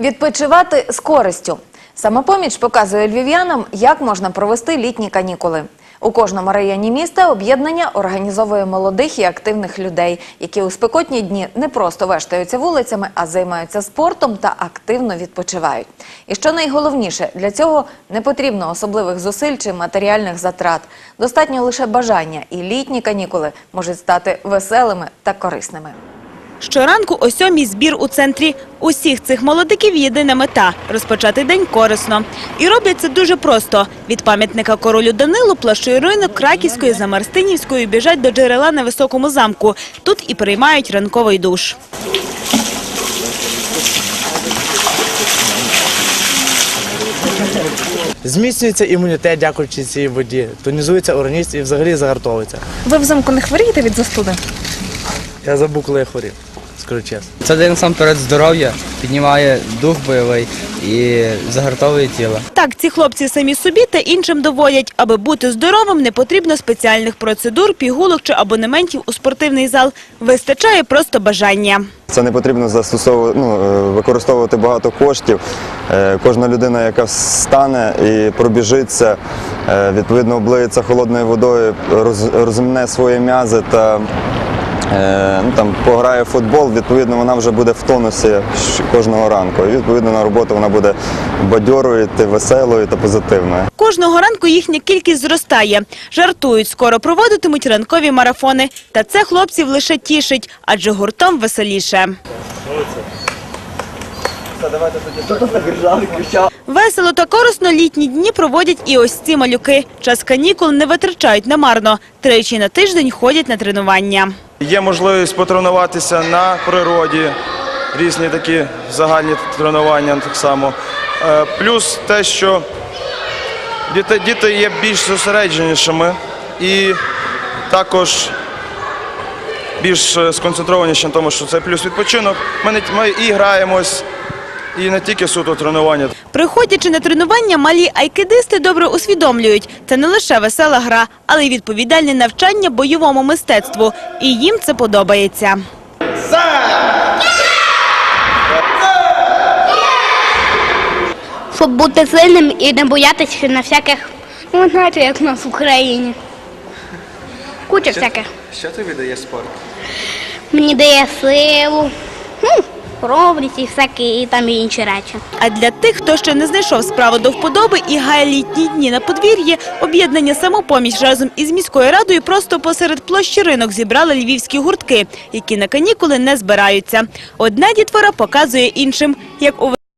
Відпочивати з користю. Самопоміч показує львів'янам, як можна провести літні канікули. У кожному районі міста об'єднання організовує молодих і активних людей, які у спекотні дні не просто вештаються вулицями, а займаються спортом та активно відпочивають. І що найголовніше, для цього не потрібно особливих зусиль чи матеріальних затрат. Достатньо лише бажання, і літні канікули можуть стати веселими та корисними. Щоранку о сьомій збір у центрі. Усіх цих молодиків єдина мета – розпочати день корисно. І роблять це дуже просто. Від пам'ятника королю Данилу площою ринок Краківської за Марстинівською біжать до джерела на Високому замку. Тут і приймають ранковий душ. Зміцнюється імунітет, дякуючи цій воді, тонізується організм і взагалі загартовується. Ви взимку не хворієте від застуди? Я забув, коли я хворів, скажу чесно. Це дає насамперед здоров'я, піднімає дух бойовий і загартовує тіло. Так, ці хлопці самі собі та іншим доводять. Аби бути здоровим, не потрібно спеціальних процедур, пігулок чи абонементів у спортивний зал. Вистачає просто бажання. Це не потрібно застосовувати, ну, е, використовувати багато коштів. Е, Кожна людина, яка встане і пробіжиться, е, відповідно облиється холодною водою, роз- свої м'язи та ну, там, пограє в футбол, відповідно, вона вже буде в тонусі кожного ранку. І відповідно на роботу вона буде бадьорою, веселою та позитивною. Кожного ранку їхня кількість зростає. Жартують, скоро проводитимуть ранкові марафони. Та це хлопців лише тішить, адже гуртом веселіше. Весело та корисно літні дні проводять і ось ці малюки. Час канікул не витрачають намарно. Тричі на тиждень ходять на тренування. Є можливість потренуватися на природі, різні такі загальні тренування так само. Е, Плюс те, що діти, діти є більш зосередженішими і також більш е, сконцентрованіші на тому, що це плюс відпочинок. Ми, ми і граємось, і не тільки суто тренування. Приходячи на тренування, малі айкидисти добре усвідомлюють. Це не лише весела гра, але й відповідальне навчання бойовому мистецтву. І їм це подобається. щоб бути сильним і не боятися на всяких, ну знаєте, як в нас в Україні. Куча всяких. Що тобі дає спорт? Мені дає силу, ну, хоробрість і всякі і там інші речі. А для тих, хто ще не знайшов справу до вподоби і гає літні дні на подвір'ї, об'єднання самопоміч разом із міською радою просто посеред площі ринок зібрали львівські гуртки, які на канікули не збираються. Одна дітвора показує іншим, як у